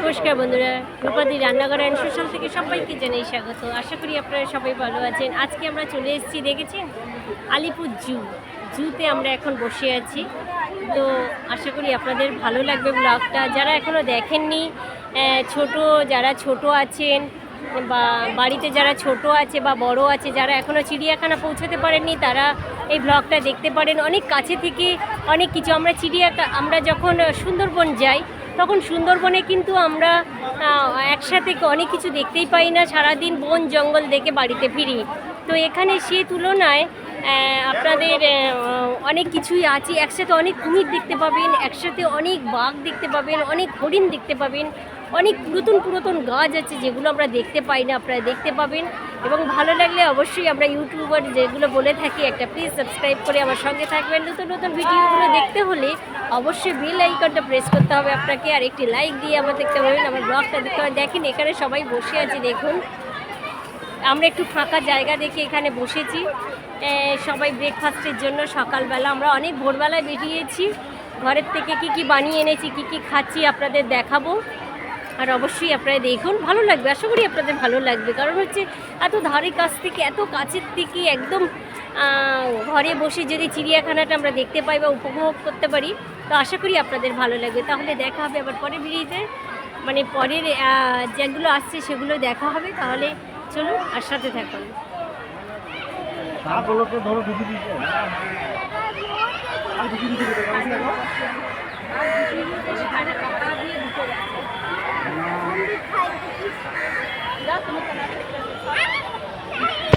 নমস্কার বন্ধুরা, রূপাদি রান্নাঘর অ্যান্ড সোশ্যাল থেকে সবাইকে জানাই স্বাগত। আশা করি আপনারা সবাই ভালো আছেন। আজকে আমরা চলে এসেছি, দেখেছেন? আলিপুর জু। জুতে আমরা এখন বসে আছি। তো আশা করি আপনাদের ভালো লাগবে ব্লগটা। যারা এখনও দেখেননি ছোট, যারা ছোট আছেন বা বাড়িতে যারা ছোট আছে বা বড় আছে, যারা এখনও চিড়িয়াখানা পৌঁছাতে পারেননি, তারা এই ব্লগটা দেখতে পারেন। অনেক কাছে থেকে অনেক কিছু। আমরা চিড়িয়াখানা আমরা যখন সুন্দরবন যাই তখন সুন্দরবনে কিন্তু আমরা একসাথে অনেক কিছু দেখতেই পাই না। সারাদিন বন জঙ্গল দেখে বাড়িতে ফিরি। তো এখানে সে তুলনায় আপনাদের অনেক কিছুই আছে। একসাথে অনেক কুমির দেখতে পাবেন, একসাথে অনেক বাঘ দেখতে পাবেন, অনেক হরিণ দেখতে পাবেন, অনেক পুরাতন পুরাতন গাছ আছে যেগুলো আমরা দেখতে পাই না, আপনারা দেখতে পাবেন। এবং ভালো লাগলে অবশ্যই আমরা ইউটিউবার যেগুলো বলে থাকি, একটা প্লিজ সাবস্ক্রাইব করে আমার সঙ্গে থাকবেন। নতুন নতুন ভিডিওগুলো দেখতে হলে অবশ্যই বেল আইকনটা প্রেস করতে হবে আপনাকে, আর একটি লাইক দিয়ে আমার দেখতে পাবেন, আমার ব্লগটা দেখতে হবে দেখেন, এখানে সবাই বসে আছে, দেখুন। আমরা একটু ফাঁকা জায়গা দেখে এখানে বসেছি। সবাই ব্রেকফাস্টের জন্য সকালবেলা। আমরা অনেক ভোরবেলায় বেরিয়েছি। ঘরের থেকে কি কি বানিয়ে এনেছি, কি কি খাচ্ছি আপনাদের দেখাবো। আর অবশ্যই আপনারা দেখুন, ভালো লাগবে, আশা করি আপনাদের ভালো লাগবে। কারণ হচ্ছে, এত ধারে কাছ থেকে, এত কাছের থেকে একদম ঘরে বসে যদি চিড়িয়াখানাটা আমরা দেখতে পাই বা উপভোগ করতে পারি তো আশা করি আপনাদের ভালো লাগবে। তাহলে দেখা হবে আবার পরের ভিডিওতে। মানে পরের যেগুলো আসছে সেগুলো দেখা হবে। তাহলে চলুন আর সাথে থাকুন। তারগুলোকে ধরো ঢুকি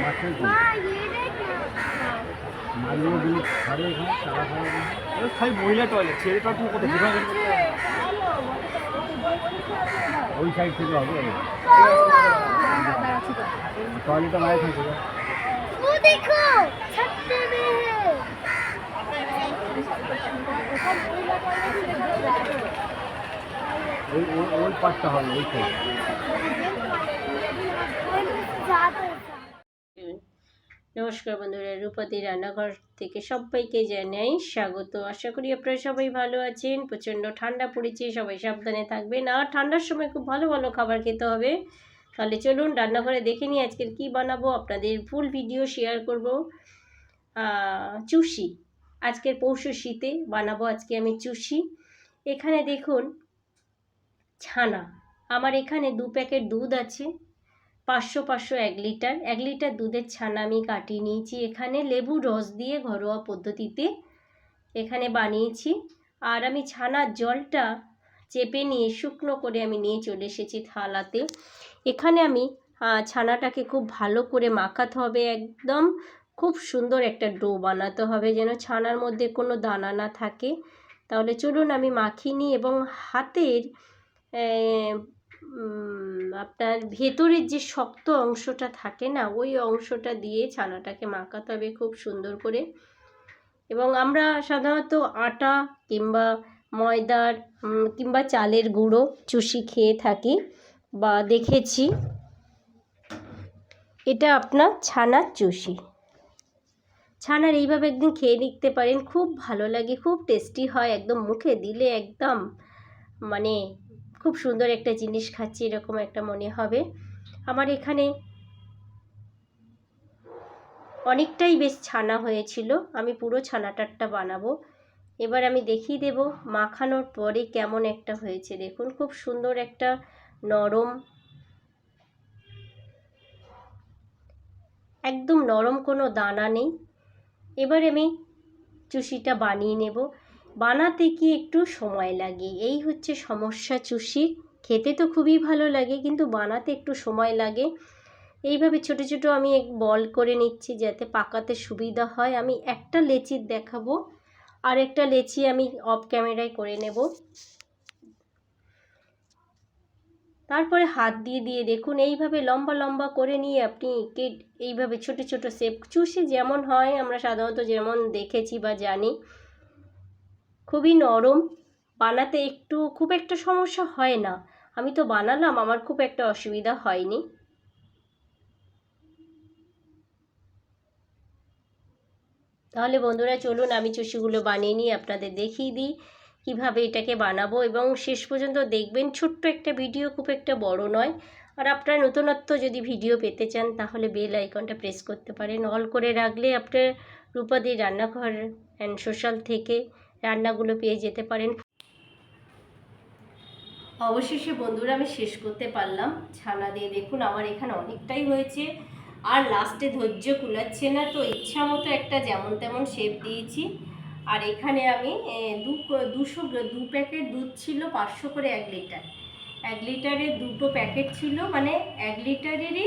মাছের মাছগুলো ঘরে খায় চারা খাওয়া খালি মহিলা টয়লেট ছেলে টয়লেট কোথায়? যেখানে ওই সাইড থেকে হবে। টয়লেটটা বাইরে থাকে। দেখো ছাত্রে মেয়ে। ওই ওই পাশটা হবে ওই সাইড নমস্কার বন্ধুরা, রূপাদি রান্নাঘর থেকে সবাইকে জানাই স্বাগত। আশা করি আপনারা সবাই ভালো আছেন, প্রচণ্ড ঠান্ডা পড়েছে, সবাই সাবধানে থাকবেন। আর ঠান্ডার সময় খুব ভালো ভালো খাবার খেতে হবে। তাহলে চলুন রান্নাঘরে দেখে নিই আজকের কি বানাবো, আপনাদের ফুল ভিডিও শেয়ার করব। চুষি। আজকের পৌষ শীতে বানাবো আজকে আমি চুষি। এখানে দেখুন ছানা। আমার এখানে দু প্যাকেট দুধ আছে। পাঁচশো পাঁচশো, এক লিটার। এক লিটার দুধের ছানা আমি কাটিয়ে নিয়েছি। এখানে লেবু রস দিয়ে ঘরোয়া পদ্ধতিতে এখানে বানিয়েছি। আর আমি ছানার জলটা চেপে নিয়ে শুকনো করে আমি নিয়ে চলে এসেছি থালাতে। এখানে আমি ছানাটাকে খুব ভালো করে মাখাতে হবে একদম। খুব সুন্দর একটা ডো বানাতে হবে যেন ছানার মধ্যে কোনো দানা না থাকে। তাহলে চলুন আমি মাখিয়ে নিই এবং হাতের আপনার ভেতরের যে শক্ত অংশটা থাকে না, ওই অংশটা দিয়ে ছানাটাকে মাখাতে হবে খুব সুন্দর করে। এবং আমরা সাধারণত আটা কিংবা ময়দার কিংবা চালের গুঁড়ো, চুষি খেয়ে থাকি বা দেখেছি। এটা আপনার ছানার চুষি। ছানার এইভাবে একদিন খেয়ে দেখতে পারেন, খুব ভালো লাগে, খুব টেস্টি হয়, একদম মুখে দিলে একদম মানে খুব সুন্দর একটা জিনিস খাচ্ছি, এরকম একটা মনে হবে। আমার এখানে অনেকটাই বেশ ছানা হয়েছিল, আমি পুরো ছানাটারটা বানাবো। এবার আমি দেখিয়ে দেব মাখানোর পরে কেমন একটা হয়েছে। দেখুন, খুব সুন্দর একটা নরম একদম নরম কোনো দানা নেই। এবার আমি চুষিটা বানিয়ে নেব। বানাতে কি একটু সময় লাগে? এই হচ্ছে সমস্যা চুষির খেতে তো খুবই ভালো লাগে, কিন্তু বানাতে একটু সময় লাগে। এইভাবে ছোট ছোট আমি এক বল করে নিচ্ছি যাতে পাকাতে সুবিধা হয়। আমি একটা লেচির দেখাবো। আর একটা লেচি আমি অফ ক্যামেরায় করে নেব। তারপরে হাত দিয়ে দিয়ে দেখুন, এইভাবে লম্বা লম্বা করে নিয়ে আপনি এইভাবে ছোট ছোট শেপ চুষি যেমন হয়, আমরা সাধারণত যেমন দেখেছি বা জানি। খুবই নরম, বানাতে একটু, খুব একটা সমস্যা হয় না। আমি তো বানালাম, আমার খুব একটা অসুবিধা হয়নি। তাহলে বন্ধুরা চলুন, আমি চুষিগুলো বানিয়ে নিয়ে আপনাদের দেখিয়ে দিই, কীভাবে এটাকে বানাবো এবং শেষ পর্যন্ত দেখবেন, ছোট্ট একটা ভিডিও খুব একটা বড় নয়। আর আপনার নতুনত্ব যদি ভিডিও পেতে চান, তাহলে বেল আইকনটা প্রেস করতে পারেন। অল করে রাখলে আপনার রূপাদি রান্নাঘর অ্যান্ড সোশ্যাল থেকে রান্নাগুলো পেয়ে যেতে পারেন। অবশেষে বন্ধুরা আমি শেষ করতে পারলাম। ছানা দিয়ে দেখুন আমার এখানে অনেকটাই হয়েছে। আর লাস্টে ধৈর্য কুলাচ্ছে না, তো ইচ্ছা মতো একটা যেমন তেমন শেপ দিয়েছি। আর এখানে আমি দু, দুশো দু প্যাকেট দুধ ছিল পাঁচশো করে এক লিটার এক লিটারের দুটো প্যাকেট ছিল মানে এক লিটারেরই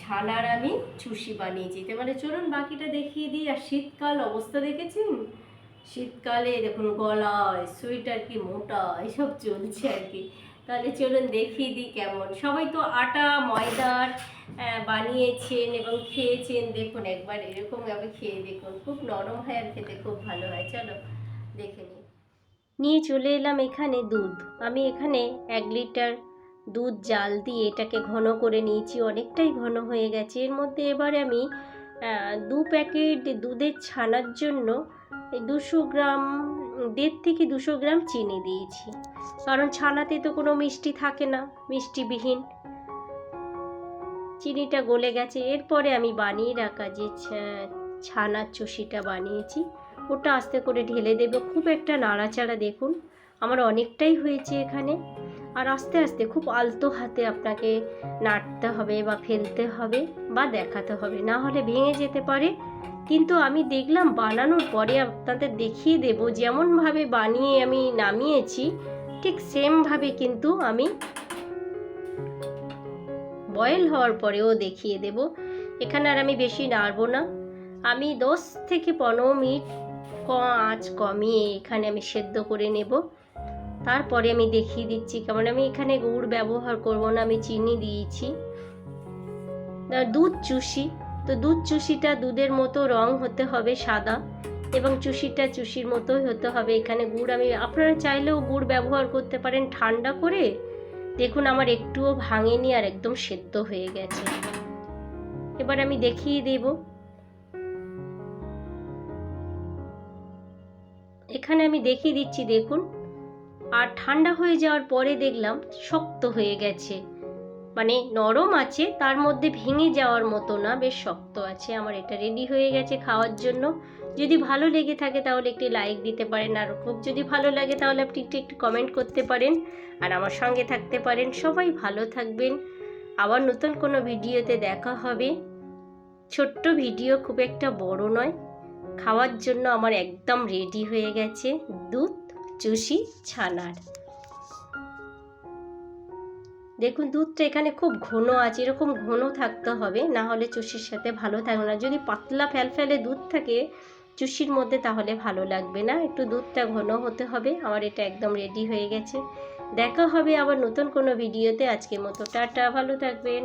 ছানার আমি চুষি বানিয়েছি। তো মানে চলুন বাকিটা দেখিয়ে দিই। আর শীতকাল অবস্থা দেখেছেন? শীতকালে দেখুন গলায়, সোয়েটার কি মোটা, এসব চলছে আর কি। তাহলে চলুন দেখিয়ে দিই কেমন। সবাই তো আটা, ময়দার বানিয়েছেন এবং খেয়েছেন। দেখুন একবার এরকমভাবে খেয়ে দেখুন। খুব নরম হয় আর খেতে খুব ভালো হয়। চলো দেখে নিই। নিয়ে চলে এলাম এখানে দুধ। আমি এখানে এক লিটার দুধ জাল দিয়ে এটাকে ঘন করে নিয়েছি। অনেকটাই ঘন হয়ে গেছে। এর মধ্যে এবারে আমি দু প্যাকেট দুধের ছানার জন্য দুশো গ্রাম, দেড় থেকে দুশো গ্রাম চিনি দিয়েছি। কারণ ছানাতে তো কোনো মিষ্টি থাকে না, মিষ্টিবিহীন। চিনিটা গলে গেছে। এরপরে আমি বানিয়ে রাখা যে ছানার চুষিটা বানিয়েছি, ওটা আস্তে করে ঢেলে দেবো। খুব একটা নাড়াচাড়া দেখুন, আমার অনেকটাই হয়েছে এখানে। আর আস্তে আস্তে খুব আলতো হাতে আপনাকে নাড়তে হবে বা ফেলতে হবে বা দেখাতে হবে। না হলে ভেঙে যেতে পারে। কিন্তু আমি দেখলাম বানানোর পরে আপনাদের দেখিয়ে দেব, যেমনভাবে বানিয়ে আমি নামিয়েছি, ঠিক সেমভাবে কিন্তু আমি বয়েল হওয়ার পরেও দেখিয়ে দেব। এখানে আর আমি বেশি নাড়বো না। আমি দশ থেকে পনেরো মিনিট আঁচ কমিয়ে এখানে আমি সেদ্ধ করে নেব। তারপরে আমি দেখিয়ে দিচ্ছি কেমন। আমি এখানে গুড় ব্যবহার করব না, আমি চিনি দিয়েছি। দুধ চুষি, তো দুধ চুষিটা দুধের মতো রং হতে হবে সাদা এবং চুষিটা চুষির মতোই হতে হবে এখানে গুড়। আমি, আপনারা চাইলেও গুড় ব্যবহার করতে পারেন ঠান্ডা করে। দেখুন আমার একটুও ভাঙেনি আর একদম সেদ্ধ হয়ে গেছে। এবার আমি দেখিয়ে দেব। এখানে আমি দেখিয়ে দিচ্ছি, দেখুন। আর ঠান্ডা হয়ে যাওয়ার পরে দেখলাম শক্ত হয়ে গেছে। মানে নরম আছে, তার মধ্যে ভেঙে যাওয়ার মতো না, বেশ শক্ত আছে। আমার এটা রেডি হয়ে গেছে খাওয়ার জন্য। যদি ভালো লেগে থাকে তাহলে একটি লাইক দিতে পারেন। আর খুব যদি ভালো লাগে তাহলে আপনি একটু একটু কমেন্ট করতে পারেন। আর আমার সঙ্গে থাকতে পারেন। সবাই ভালো থাকবেন। আবার নতুন কোনো ভিডিওতে দেখা হবে। ছোট্ট ভিডিও খুব একটা বড় নয়। খাওয়ার জন্য আমার একদম রেডি হয়ে গেছে। দুধ চুষি ছানার। দেখুন, দুধটা এখানে খুব ঘন আছে, এরকম ঘন থাকতে হবে, না হলে চুষির সাথে ভালো থাকবে না। যদি পাতলা ফ্যালফ্যালে দুধ থাকে চুষির মধ্যে, তাহলে ভালো লাগবে না। একটু দুধটা ঘন হতে হবে, আমার এটা একদম রেডি হয়ে গেছে। দেখা হবে আবার নতুন কোনো ভিডিওতে আজকের মতো টাটা, ভালো থাকবেন।